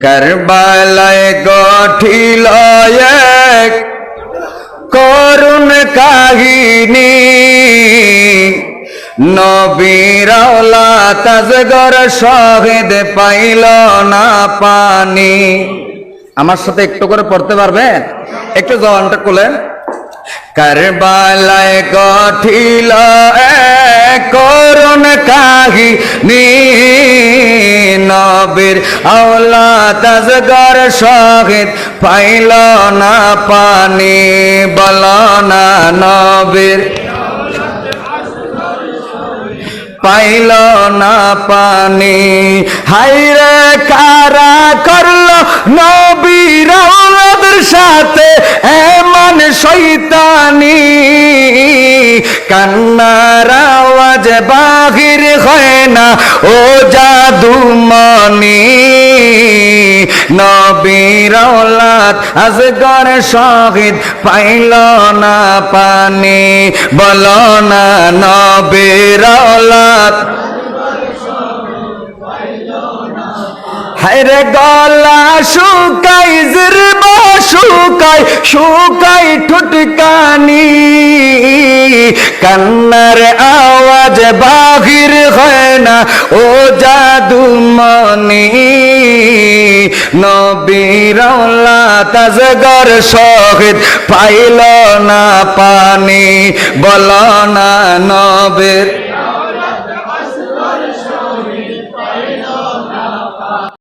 কারবালায় গঠিল এক করুণ কাহিনী। নবীরাওলা তাজগর শহীদ পাইল না পানি। আমার সাথে একটু করে পড়তে পারবেন একটু জবানটা খুলেন কারবালায় গঠিল এক করুণ কাহিনী। নবীর আওলা তাজগর শহীদ পাইল না পানি, বল না নবীর। পাইল না পানি হাইরে কারা করল নবীর আওলাদের সাথে এমন শৈতানি কান্নার আওয়াজ বাহির হয় না, ও জাদু মনি। নবীর আওলাদ আজগর শহীদ পাইল না পানি। বল না নবীর আওলাদ হায়রে গলা শুকাই, জিরবা শুকাই শুকাই ঠুটকানি। কান্নার আওয়াজ বাহির হয় না, ও জাদু মনি নবীর তাজগর শহীদ পাইল না পানি, বল না নবীর